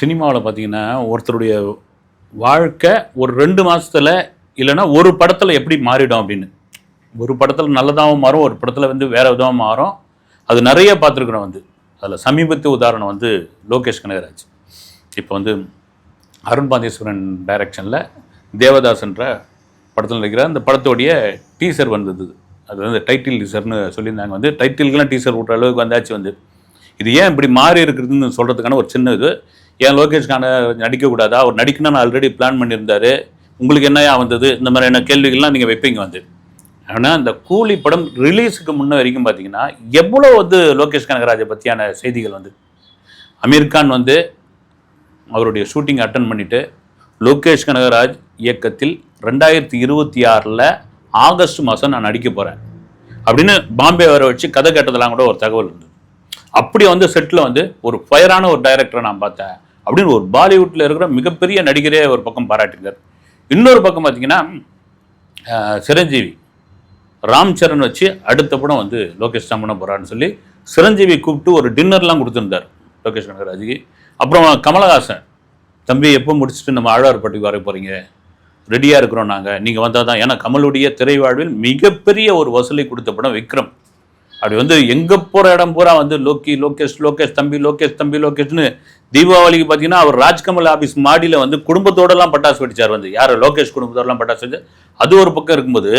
சினிமாவில் பார்த்தீங்கன்னா ஒருத்தருடைய வாழ்க்கை ஒரு ரெண்டு மாதத்தில் இல்லைன்னா ஒரு படத்தில் எப்படி மாறிடும் அப்படின்னு. ஒரு படத்தில் நல்லதாகவும் மாறும் ஒரு படத்தில் வந்து வேறு விதமாக மாறும். அது நிறைய பார்த்துருக்குறோம் வந்து. அதில் சமீபத்து உதாரணம் வந்து லோகேஷ் கனகராஜ். இப்போ வந்து அருண் பாந்தேஸ்வரன் டைரக்ஷனில் தேவதாஸ்ன்ற படத்தில் நடிக்கிற அந்த படத்தோடைய டீசர் வந்தது. அது வந்து டைட்டில் டீசர்னு சொல்லியிருந்தாங்க வந்து. டைட்டிலுக்கெல்லாம் டீசர் விட்ற அளவுக்கு வந்தாச்சு வந்து. இது ஏன் இப்படி மாறி இருக்கிறதுன்னு சொல்கிறதுக்கான ஒரு சின்ன இது. ஏன் லோகேஷ்கான நடிக்கக்கூடாதா? அவர் நடிக்கணும்னு ஆல்ரெடி பிளான் பண்ணியிருந்தாரு. உங்களுக்கு என்னையா வந்தது? இந்த மாதிரியான கேள்விகள்லாம் நீங்கள் வைப்பீங்க வந்து. ஆனால் இந்த கூலி படம் ரிலீஸுக்கு முன்ன வரைக்கும் பார்த்தீங்கன்னா எவ்வளோ வந்து லோகேஷ் கனகராஜை பற்றியான செய்திகள் வந்து? அமீர் கான் வந்து அவருடைய ஷூட்டிங் அட்டன் பண்ணிவிட்டு லோகேஷ் கனகராஜ் இயக்கத்தில் ரெண்டாயிரத்தி இருபத்தி ஆறில் ஆகஸ்ட் மாதம் நான் நடிக்க போகிறேன் அப்படின்னு பாம்பே வர வச்சு கதை கேட்டதெல்லாம் கூட ஒரு தகவல் இருந்தது. அப்படி வந்து செட்டில் வந்து ஒரு ஃபயரான ஒரு டைரக்டரை நான் பார்த்தேன். அப்படின்னு ஒரு பாலிவுட்டில் இருக்கிற மிகப்பெரிய நடிகரே ஒரு பக்கம் பாராட்டியிருக்கார். இன்னொரு பக்கம் பார்த்தீங்கன்னா சிரஞ்சீவி. ராம் சரண் வச்சு அடுத்த படம் வந்து லோகேஷ் தான் பண்ண போகிறான்னு சொல்லி சிரஞ்சீவி கூப்பிட்டு ஒரு டின்னர்லாம் கொடுத்துருந்தார் லோகேஷ் கனகராஜுக்கு. அப்புறம் கமலஹாசன் தம்பி எப்போ முடிச்சுட்டு நம்ம ஆழ்வார்பட்டிக்கு வர போகிறீங்க ரெடியாக இருக்கிறோம் நாங்கள் நீங்கள் வந்தால் தான் ஏன்னா கமலுடைய திரை வாழ்வில் மிகப்பெரிய ஒரு வசூலை கொடுத்த படம் விக்ரம். அப்படி வந்து எங்கே போகிற இடம் பூரா வந்து லோக்கி லோகேஷ் லோகேஷ் தம்பி லோகேஷ் தம்பி லோகேஷ்னு தீபாவளிக்கு பார்த்தீங்கன்னா அவர் ராஜ்கமல் ஆஃபீஸ் மாடியில் வந்து குடும்பத்தோடலாம் பட்டாசு வெடிச்சார் வந்து. யார்? லோகேஷ் குடும்பத்தோடலாம் பட்டாசு வெடிச்சு அது ஒரு பக்கம் இருக்கும்போது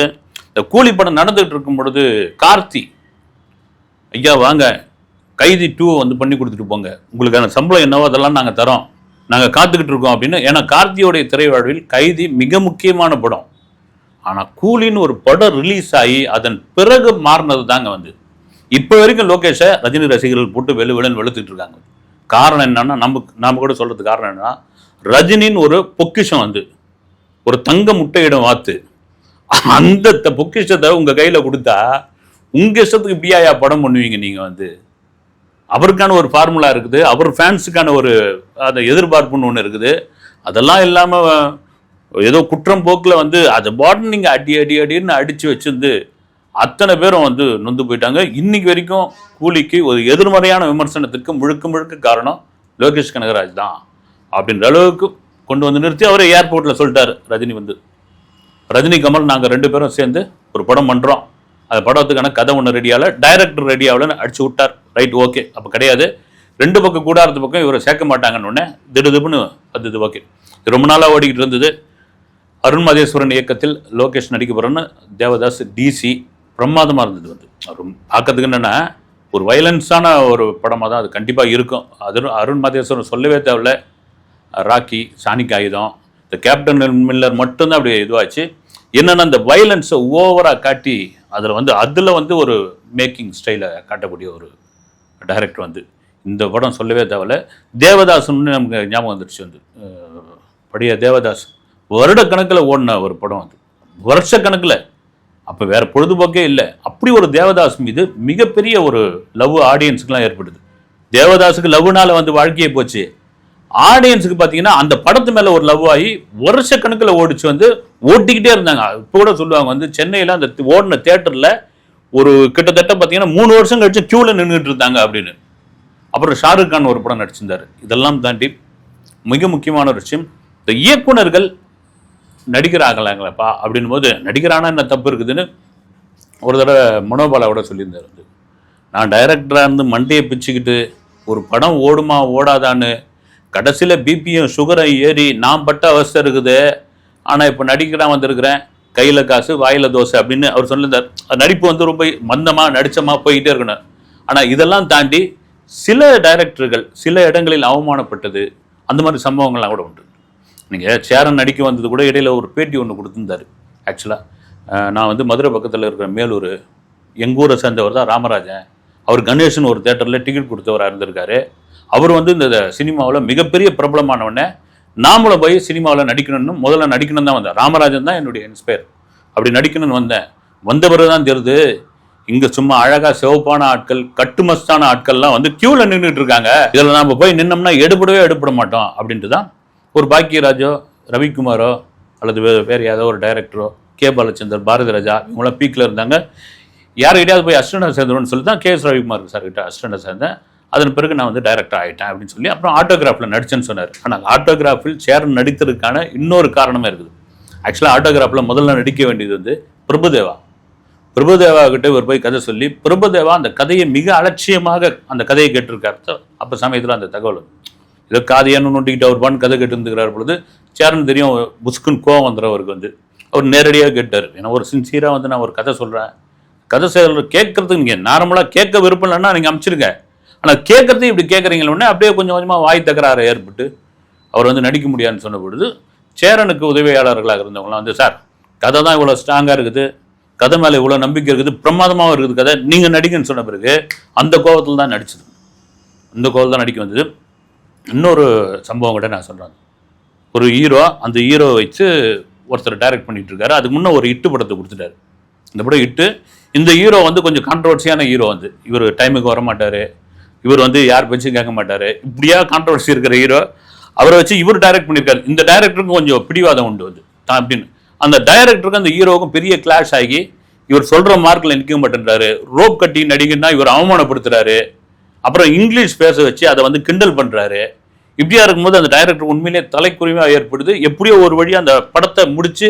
இந்த கூலி படம் நடந்துகிட்டு இருக்கும் பொழுது கார்த்தி ஐயா வாங்க. கைதி டூ வந்து பண்ணி கொடுத்துட்டு போங்க. உங்களுக்கான சம்பளம் என்னவோ அதெல்லாம் நாங்கள் தரோம். நாங்கள் காத்துக்கிட்டு இருக்கோம் அப்படின்னு. ஏன்னா கார்த்தியோடைய திரைவாழ்வில் கைதி மிக முக்கியமான படம். ஆனால் கூலின்னு ஒரு படம் ரிலீஸ் ஆகி அதன் பிறகு மாறினது தாங்க வந்து. இப்போ வரைக்கும் லோகேஷை ரஜினி ரசிகர்கள் போட்டு வெளு வெளுன்னு வெளுத்துட்டு இருக்காங்க. காரணம் என்னன்னா நமக்கு நாம கூட சொல்றது காரணம் என்னன்னா ரஜினின்னு ஒரு பொக்கிஷம் வந்து ஒரு தங்க முட்டையிடம் வாத்து. அந்த பொக்கிஷத்தை உங்க கையில கொடுத்தா உங்க இஷ்டத்துக்கு இப்படியா படம் பண்ணுவீங்க நீங்க வந்து. அவருக்கான ஒரு ஃபார்முலா இருக்குது அவர் ஃபேன்ஸுக்கான ஒரு அதை எதிர்பார்ப்புன்னு ஒன்று இருக்குது. அதெல்லாம் இல்லாமல் ஏதோ குற்றம் போக்கில் வந்து அதை பாட்டு நீங்கள் அடி அடி அடின்னு அடித்து வச்சிருந்து அத்தனை பேரும் வந்து நொந்து போயிட்டாங்க. இன்னைக்கு வரைக்கும் கூலிக்கு ஒரு எதிர்மறையான விமர்சனத்துக்கு முழுக்க முழுக்க காரணம் லோகேஷ் கனகராஜ் தான். அப்படின்ற அளவுக்கு கொண்டு வந்து நிறுத்தி அவரே ஏர்போர்ட்டில் சொல்லிட்டார் ரஜினி வந்து. ரஜினி கமல் நாங்கள் ரெண்டு பேரும் சேர்ந்து ஒரு படம் பண்ணுறோம் அந்த படத்துக்கான கதை ஒன்று ரெடியாகல டைரக்டர் ரெடியாகலன்னு அடிச்சு விட்டார். ரைட் ஓகே அப்போ கிடையாது. ரெண்டு பக்கம் கூடாரத்து பக்கம் இவரை சேர்க்க மாட்டாங்கன்னு உடனே திடுதுப்புன்னு வந்தது ஓகே இது ரொம்ப நாளாக ஓடிக்கிட்டு இருந்தது. அருண் மதேஸ்வரன் இயக்கத்தில் லோகேஷ் நடிக்க போகிறேன்னு தேவதாஸ் டிசி பிரமாதமாக இருந்தது வந்து அருண் பார்க்கறதுக்கு என்னென்னா ஒரு வயலன்ஸான ஒரு படமாக தான் அது கண்டிப்பாக இருக்கும். அது அருண் மதேஸ்வரன் சொல்லவே தேவையில்ல. ராக்கி சாணிக் ஆயுதம். இந்த கேப்டன் மில்லர் மட்டும்தான் அப்படி இதுவாச்சு. என்னென்னா இந்த வயலன்ஸை ஓவராக காட்டி அதில் வந்து அதில் வந்து ஒரு மேக்கிங் ஸ்டைலை காட்டக்கூடிய ஒரு டைரக்டர் வந்து. இந்த படம் சொல்லவே தேவையில்ல. தேவதாசன்னு நமக்கு ஞாபகம் வந்துடுச்சு வந்து. படிய தேவதாஸ். வருடக்கணக்கில் ஓடின ஒரு படம் அது. வருஷக்கணக்கில். அப்போ வேறு பொழுதுபோக்கே இல்லை. அப்படி ஒரு தேவதாஸ் மீது மிகப்பெரிய ஒரு லவ் ஆடியன்ஸுக்கெலாம் ஏற்படுது. தேவதாஸுக்கு லவ்னால வந்து வாழ்க்கையே போச்சு. ஆடியன்ஸுக்கு பார்த்தீங்கன்னா அந்த படத்து மேலே ஒரு லவ் ஆகி வருஷக்கணக்கில் ஓடிச்சு வந்து ஓட்டிக்கிட்டே இருந்தாங்க. இப்போ கூட சொல்லுவாங்க வந்து சென்னையில் அந்த ஓடின தேட்டரில் ஒரு கிட்டத்தட்ட பார்த்தீங்கன்னா மூணு வருஷம் கழிச்சு க்யூவில் நின்றுட்டு இருந்தாங்க அப்படின்னு. அப்புறம் ஷாருக் கான் ஒரு படம் நடிச்சிருந்தார். இதெல்லாம் தாண்டி மிக முக்கியமான ஒரு விஷயம் இந்த இயக்குனர்கள் நடிகர் அப்படின் அப்படின்னும் போது நடிகரானா என்ன தப்பு இருக்குதுன்னு ஒரு தடவை மனோபாலாவோட சொல்லியிருந்தார் வந்து. நான் டைரக்டராக இருந்து மண்டையை பிச்சுக்கிட்டு ஒரு படம் ஓடுமா ஓடாதான்னு கடைசியில் பிபியும் சுகரும் ஏறி நான் பட்ட அவஸ்தை இருக்குது. ஆனால் இப்போ நடிக்கிறான் வந்திருக்கிறேன். கையில் காசு வாயில் தோசை அப்படின்னு அவர் சொல்லியிருந்தார். நடிப்பு வந்து ரொம்ப மந்தமாக நடித்தமாக போய்கிட்டே இருக்கணும். ஆனால் இதெல்லாம் தாண்டி சில டைரக்டர்கள் சில இடங்களில் அவமானப்பட்டது. அந்த மாதிரி சம்பவங்கள்லாம் கூட உண்டு. நீங்கள் சேரன் நடிக்க வந்தது கூட இடையில ஒரு பேட்டி ஒன்று கொடுத்துருந்தாரு. ஆக்சுவலாக நான் வந்து மதுரை பக்கத்தில் இருக்கிற மேலூர் எங்கள் ஊரை சேர்ந்தவர் தான் ராமராஜன். அவர் கணேசன் ஒரு தேட்டரில் டிக்கெட் கொடுத்தவராக இருந்திருக்காரு. அவர் வந்து இந்த சினிமாவில் மிகப்பெரிய பிரபலமானவனே. நாமளும் போய் சினிமாவில் நடிக்கணும்னு முதல்ல நடிக்கணும் தான் வந்தேன். ராமராஜன் தான் என்னுடைய இன்ஸ்பயர் அப்படி நடிக்கணும்னு வந்தேன். வந்த பிறகு தான் தெரியுது இங்கே சும்மா அழகாக சிவப்பான ஆட்கள் கட்டுமஸ்தான ஆட்கள்லாம் வந்து க்யூவில் நின்றுட்டு இருக்காங்க. இதில் நம்ம போய் நின்னோம்னா எடுபடவே எடுபட மாட்டோம் அப்படின்ட்டு தான் ஒரு பாக்கியராஜோ ரவிக்குமாரோ அல்லது வேறு வேறு ஏதோ ஒரு டைரக்டரோ கே. பாலச்சந்தர் பாரதி ராஜா இவங்களாம் பீக்கில் இருந்தாங்க. யார்கிட்டயாவது போய் அஸ்டண்டாக சேர்ந்துருன்னு சொல்லி தான் கே. எஸ். ரவிக்குமார் சார் கிட்ட அஸ்டண்டாக சேர்ந்தேன். அதன் பிறகு நான் வந்து டைரக்டர் ஆகிட்டேன் அப்படின்னு சொல்லி அப்புறம் ஆட்டோகிராஃபில் நடிச்சேன்னு சொன்னார். ஆனால் ஆட்டோகிராஃபில் சேரன் நடித்ததுக்கான இன்னொரு காரணமே இருக்குது. ஆக்சுவலாக ஆட்டோகிராஃபில் முதல்ல நடிக்க வேண்டியது வந்து பிரபுதேவா. பிரபுதேவா கிட்ட இவர் போய் கதை சொல்லி பிரபுதேவா அந்த கதையை மிக அலட்சியமாக அந்த கதையை கேட்டிருக்காரு. அப்போ சமயத்தில் அந்த தகவல் ஏதோ காதையானு நோண்டிக்கிட்டு அவர் பான் கதை கேட்டுருந்துக்கிறார் பொழுது சேரன் தெரியும் புஸ்குன்னு கோவம் வந்துடும் அவருக்கு வந்து. அவர் நேரடியாக கேட்டார் ஏன்னா ஒரு சின்சியராக வந்து நான் ஒரு கதை சொல்கிறேன் கதை சொல்ற கேட்கறதுக்கு நீங்கள் நார்மலாக கேட்க விருப்பம் இல்லைன்னா நீங்கள் அமைச்சிருங்க. ஆனால் கேட்குறதையும் இப்படி கேட்குறீங்களே அப்படியே கொஞ்சம் கொஞ்சமாக வாய் தகராறு ஏற்பட்டு அவர் வந்து நடிக்க முடியாதுன்னு சொன்ன பொழுது சேரனுக்கு உதவியாளர்களாக இருந்தவங்களாம் வந்து சார் கதை தான் இவ்வளோ ஸ்ட்ராங்காக இருக்குது. கதை மேலே இவ்வளோ நம்பிக்கை இருக்குது. பிரமாதமாகவும் இருக்குது கதை. நீங்கள் நடிங்கன்னு சொன்ன பிறகு அந்த கோபத்தில் தான் நடிச்சது. அந்த கோபத்தில் தான் நடிக்க வந்தது. இன்னொரு சம்பவம் கூட நான் சொல்கிறேன் ஒரு ஹீரோ அந்த ஹீரோவை வச்சு ஒருத்தர் டைரக்ட் பண்ணிட்டு இருக்காரு அதுக்கு முன்னே ஒரு இட்டு படத்தை கொடுத்துட்டாரு. இந்த படம் இட்டு இந்த ஹீரோ வந்து கொஞ்சம் கான்ட்ரவர்சியான ஹீரோ வந்து. இவர் டைமுக்கு வர மாட்டார் இவர் வந்து யார் பேச்சும் கேட்க மாட்டார். இப்படியா கான்ட்ரவர்சி இருக்கிற ஹீரோ அவரை வச்சு இவர் டைரக்ட் பண்ணியிருக்காரு. இந்த டைரக்டருக்கும் கொஞ்சம் பிடிவாதம் உண்டு வந்து தான் அப்படின்னு. அந்த டைரக்டருக்கும் அந்த ஹீரோவுக்கும் பெரிய கிளாஷ் ஆகி இவர் சொல்கிற மார்க்கில் நிற்க மாட்டேன்றாரு. ரோப் கட்டி நடிகன்னா இவர் அவமானப்படுத்துகிறாரு அப்புறம் இங்கிலீஷ் பேச வச்சு அதை வந்து கிண்டல் பண்ணுறாரு இப்படியா இருக்கும்போது அந்த டைரக்டர் உண்மையிலே தலைக்குரிமையாக ஏற்படுது. எப்படியோ ஒரு வழி அந்த படத்தை முடித்து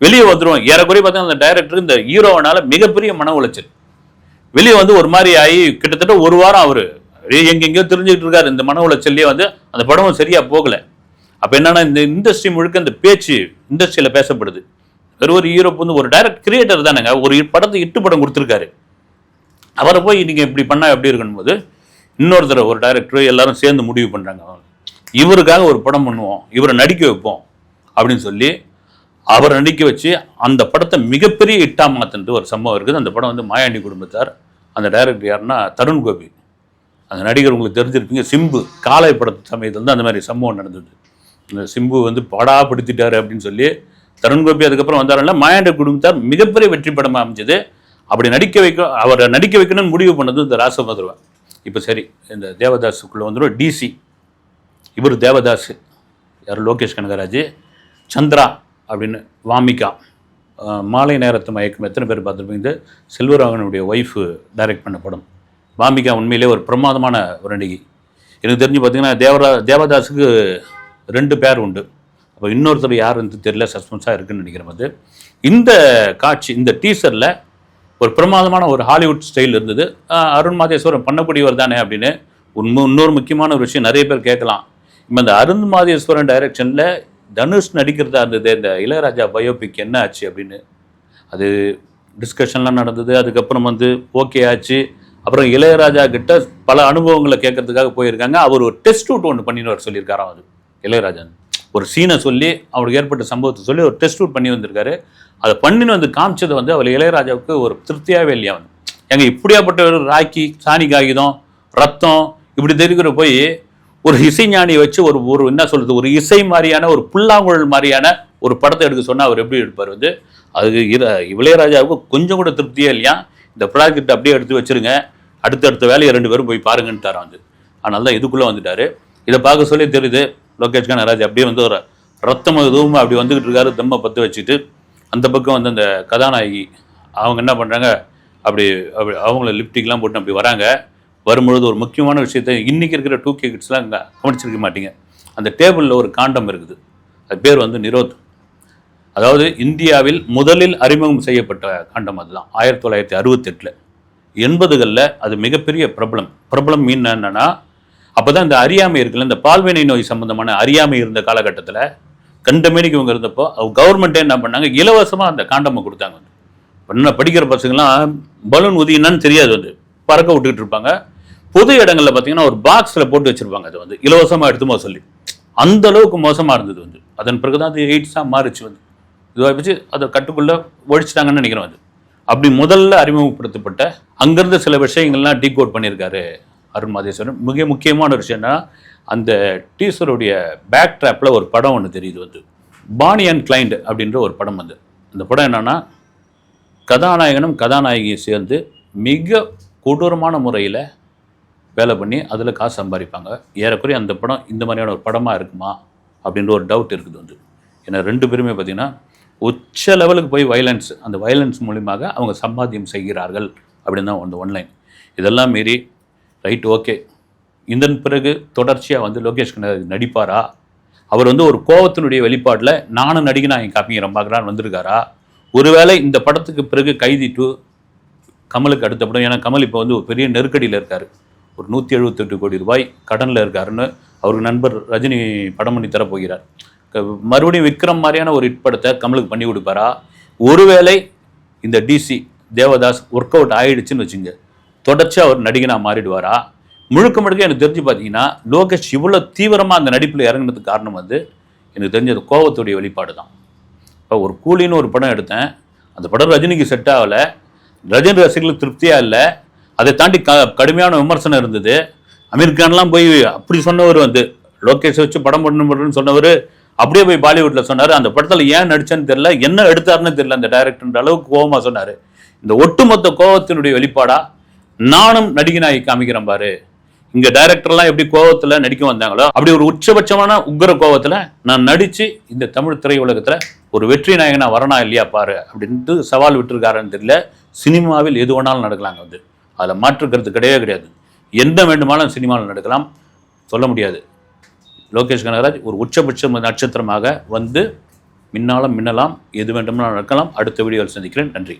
வெளியே வந்துருவோம் ஏறக்குறைய பார்த்தீங்கன்னா அந்த டைரக்டர் இந்த ஹீரோவனால மிகப்பெரிய மன உளைச்சல். வெளியே வந்து ஒரு மாதிரி ஆகி கிட்டத்தட்ட ஒரு வாரம் அவர் எங்கெங்கயோ தெரிஞ்சுக்கிட்டு இருக்காரு. இந்த மன உளைச்சல்லையே வந்து அந்த படமும் சரியாக போகலை. அப்போ என்னன்னா இந்த இண்டஸ்ட்ரி முழுக்க இந்த பேச்சு இண்டஸ்ட்ரியில் பேசப்படுது. வெறும் ஒரு ஹீரோ வந்து ஒரு டைரக்ட் கிரியேட்டர் தானேங்க. ஒரு படத்தை இட்டு படம் கொடுத்துருக்காரு. அவரை போய் நீங்கள் இப்படி பண்ணால் எப்படி இருக்கணும் போது இன்னொருத்தர் ஒரு டைரக்டர் எல்லாரும் சேர்ந்து முடிவு பண்றாங்க. இவருக்காக ஒரு படம் பண்ணுவோம் இவரை நடிக்க வைப்போம் அப்படின்னு சொல்லி அவரை நடிக்க வச்சு அந்த படத்தை மிகப்பெரிய இட்டா மாத்துன்ட்டு ஒரு சம்பவம் இருக்குது. அந்த படம் வந்து மாயாண்டி குடும்பத்தார். அந்த டைரக்டர் யாருன்னா தருண் கோபி. அந்த நடிகர் உங்களுக்கு தெரிஞ்சிருப்பீங்க. சிம்பு காலை படத்து சமயத்தில் தான் அந்த மாதிரி சம்பவம் நடந்தது. இந்த சிம்பு வந்து படாப்படுத்திட்டாரு அப்படின்னு சொல்லி தருண் கோபி அதுக்கப்புறம் வந்தாருன்னா மாயாண்டி குடும்பத்தார் மிகப்பெரிய வெற்றி படமாக அமைஞ்சது. அப்படி நடிக்க வைக்க அவரை நடிக்க வைக்கணும்னு முடிவு பண்ணது இந்த ராசமதுரவன் இப்போ சரி இந்த தேவதாஸுக்குள்ளே வந்துடும் டிசி இவர் தேவதாஸ் யார்? லோகேஷ் கனகராஜ். சந்திரா அப்படின்னு வாமிகா. மாலை நேரத்து மயக்கம் எத்தனை பேர் பார்த்துருப்பீங்க? செல்வராகனுடைய ஒய்ஃபு டைரக்ட் பண்ண படம். வாமிகா உண்மையிலே ஒரு பிரமாதமான ஒரு நடிகை. எனக்கு தெரிஞ்சு பார்த்தீங்கன்னா தேவரா தேவதாஸுக்கு ரெண்டு பேர் உண்டு. அப்போ இன்னொருத்தர் யாருன்னு தெரியல சஸ்பென்ஸாக இருக்குன்னு நினைக்கிற மாதிரி இந்த காட்சி இந்த டீசரில் ஒரு பிரமாதமான ஒரு ஹாலிவுட் ஸ்டைல் இருந்தது. அருண் மாதேஸ்வரன் பண்ணக்கூடியவர் தானே அப்படின்னு உண்மை இன்னொரு முக்கியமான ஒரு விஷயம் நிறைய பேர் கேட்கலாம். இப்போ இந்த அருண் மாதேஸ்வரன் டைரக்ஷனில் தனுஷ் நடிக்கிறதா இருந்தது இந்த இளையராஜா பயோபிக் என்ன ஆச்சு அப்படின்னு. அது டிஸ்கஷன்லாம் நடந்தது அதுக்கப்புறம் வந்து ஓகே ஆச்சு. அப்புறம் இளையராஜா கிட்ட பல அனுபவங்களை கேட்கறதுக்காக போயிருக்காங்க. அவர் ஒரு டெஸ்ட் அவுட் ஒன்று பண்ணின்னு சொல்லியிருக்காராம் அது இளையராஜன் ஒரு சீனை சொல்லி அவருக்கு ஏற்பட்ட சம்பவத்தை சொல்லி ஒரு டெஸ்ட் அவுட் பண்ணி வந்திருக்காரு. அதை பண்ணின்னு வந்து காமிச்சது வந்து அவர் இளையராஜாவுக்கு ஒரு திருப்தியாகவே இல்லையா வந்து. எங்க இப்படியாப்பட்ட ஒரு ராக்கி சாணி காகிதம் ரத்தம் இப்படி தெரிகிற போய் ஒரு இசைஞானியை வச்சு ஒரு ஒரு என்ன சொல்றது ஒரு இசை மாதிரியான ஒரு புல்லாங்குழல் மாதிரியான ஒரு படத்தை எடுக்க சொன்னால் அவர் எப்படி எடுப்பார் வந்து? அதுக்கு இர- இளையராஜாவுக்கு கொஞ்சம் கூட திருப்தியே இல்லையா? இந்த ப்ராஜெக்ட் அப்படியே எடுத்து வச்சிருங்க. அடுத்தடுத்த வேலையை ரெண்டு பேரும் போய் பாருங்கன்ட்டார் வந்து. அதனால தான் இதுக்குள்ளே வந்துட்டார். இதை பார்க்க சொல்லி தெரியுது லோகேஷ் கனகராஜ் அப்படியே வந்து ஒரு ரத்தம் எதுவும் அப்படி வந்துகிட்டு இருக்காரு தம்மை பற்ற வச்சுட்டு. அந்த பக்கம் வந்து அந்த கதாநாயகி அவங்க என்ன பண்ணுறாங்க அப்படி அப்படி அவங்கள லிப்டிக்லாம் போட்டு அப்படி வராங்க. வரும்பொழுது ஒரு முக்கியமான விஷயத்தை இன்றைக்கி இருக்கிற டூ கே கிட்ஸ்லாம் அங்கே கவனிச்சிருக்க மாட்டீங்க. அந்த டேபிளில் ஒரு காண்டம் இருக்குது. அது பேர் வந்து நிரோத். அதாவது இந்தியாவில் முதலில் அறிமுகம் செய்யப்பட்ட காண்டம் அதுதான். ஆயிரத்தி தொள்ளாயிரத்தி அறுபத்தெட்டில். எண்பதுகளில் அது மிகப்பெரிய பிரபலம். பிரபலம் மீன் என்னென்னா அப்போ தான் இந்த அறியாமை இருக்குல்ல இந்த பால்வினை நோய் சம்பந்தமான அறியாமை இருந்த காலகட்டத்தில் கண்டமேனிக்கு இவங்க இருந்தப்போ கவர்மெண்ட்டே என்ன பண்ணாங்க? இலவசமாக அந்த காண்டமை கொடுத்தாங்க. வந்து பண்ண படிக்கிற பசங்களாம் பலூன் உதியினான்னு தெரியாது வந்து பறக்க விட்டுக்கிட்டு இருப்பாங்க. பொது இடங்களில் பார்த்தீங்கன்னா ஒரு பாக்ஸில் போட்டு வச்சுருப்பாங்க அது வந்து. இலவசமாக எடுத்துமோ சொல்லி. அந்த அளவுக்கு மோசமாக இருந்தது வந்து. அதன் பிறகு தான் அது எய்ட்ஸாக மாறிச்சு வந்து. இதுவாக வச்சு அதை கட்டுக்குள்ளே ஒழிச்சிட்டாங்கன்னு நினைக்கிறேன் அது. அப்படி முதல்ல அறிமுகப்படுத்தப்பட்ட அங்கேருந்து சில விஷயங்கள்லாம் டீகோட் பண்ணியிருக்காரு அருண் மாதேஸ்வரன் மிக முக்கியமான ஒரு விஷயம்னா அந்த டீசருடைய பேக் ட்ராப்பில் ஒரு படம் ஒன்று தெரியுது வந்து. பானி அண்ட் கிளைண்ட் அப்படின்ற ஒரு படம் வந்து. அந்த படம் என்னன்னா கதாநாயகனும் கதாநாயகியும் சேர்ந்து மிக கொடூரமான முறையில் வேலை பண்ணி அதில் காசு சம்பாதிப்பாங்க. ஏறக்குறைய அந்த படம் இந்த மாதிரியான ஒரு படமாக இருக்குமா அப்படின்ற ஒரு டவுட் இருக்குது வந்து. ஏன்னா ரெண்டு பேருமே பார்த்திங்கன்னா உச்ச லெவலுக்கு போய் வயலன்ஸ் அந்த வயலன்ஸ் மூலியமாக அவங்க சம்பாத்தியம் செய்கிறார்கள் அப்படின்னு தான் அந்த ஒன்லைன் இதெல்லாம் மீறி ரைட் ஓகே. இதன் பிறகு தொடர்ச்சியாக வந்து லோகேஷ் கனகராஜ் நடிப்பாரா? அவர் வந்து ஒரு கோவத்தினுடைய வெளிப்பாட்டில் நானும் நடிகை நான் என் காப்பிங்கிறேன் பார்க்குறான்னு வந்திருக்காரா? ஒருவேளை இந்த படத்துக்கு பிறகு கைதி டூ கமலுக்கு அடுத்த படம் ஏன்னா கமல் இப்போ வந்து ஒரு பெரிய நெருக்கடியில் இருக்கார். ஒரு நூற்றி எழுபத்தெட்டு கோடி ரூபாய் கடனில் இருக்காருன்னு அவருக்கு நண்பர் ரஜினி படம் பண்ணி தரப்போகிறார் மறுபடியும் விக்ரம் மாதிரியான ஒரு ஹிட் படத்தை கமலுக்கு பண்ணி கொடுப்பாரா? ஒருவேளை இந்த டிசி தேவதாஸ் ஒர்க் அவுட் ஆயிடுச்சுன்னு வச்சுங்க. தொடர்ச்சியாக அவர் நடிகனாக மாறிடுவாரா? முழுக்க முழுக்க எனக்கு தெரிஞ்சு பார்த்தீங்கன்னா லோகேஷ் இவ்வளோ தீவிரமாக அந்த நடிப்பில் இறங்குனதுக்கு காரணம் வந்து எனக்கு தெரிஞ்சது கோவத்துடைய வெளிப்பாடு தான் இப்போ ஒரு கூலின்னு ஒரு படம் எடுத்தேன். அந்த படம் ரஜினிக்கு செட் ஆகலை. ரஜினி ரசிகர்களுக்கு திருப்தியாக இல்லை. அதை தாண்டி க கடுமையான விமர்சனம் இருந்தது. அமீர்கான்லாம் போய் அப்படி சொன்னவர் வந்து லோகேஷ் வச்சு படம் பண்ணணும்னு சொன்னவர் அப்படியே போய் பாலிவுட்டில் சொன்னார். அந்த படத்தில் ஏன் நடிச்சேன்னு தெரில என்ன எடுத்தாருன்னு தெரில அந்த டைரக்டர்ன்ற அளவுக்கு கோவமாக சொன்னார். இந்த ஒட்டுமொத்த கோவத்தினுடைய வெளிப்பாடாக நானும் நடிகனாகி காமிக்கிறேன் பாரு. இங்க டைரக்டர்லாம் எப்படி கோவத்துல நடிக்க வந்தாங்களோ அப்படி ஒரு உச்சபட்சமான உக்கிர கோவத்துல நான் நடிச்சு இந்த தமிழ் திரையுலகத்துல ஒரு வெற்றி நாயகனா வரனா இல்லையா பாரு அப்படின்ட்டு சவால் விட்டுருக்காருன்னு தெரியல. சினிமாவில் எது வேணாலும் நடக்கலாங்க வந்து அதில் மாற்று கருத்து கிடையவே கிடையாது. எந்த வேண்டுமானாலும் சினிமாவில் நடக்கலாம். சொல்ல முடியாது. லோகேஷ் கனகராஜ் ஒரு உச்சபட்ச நட்சத்திரமாக வந்து மின்னாலும் மின்னலாம் எது வேண்டுமானாலும் நடக்கலாம். அடுத்த வீடியோவில் சந்திக்கிறேன். நன்றி.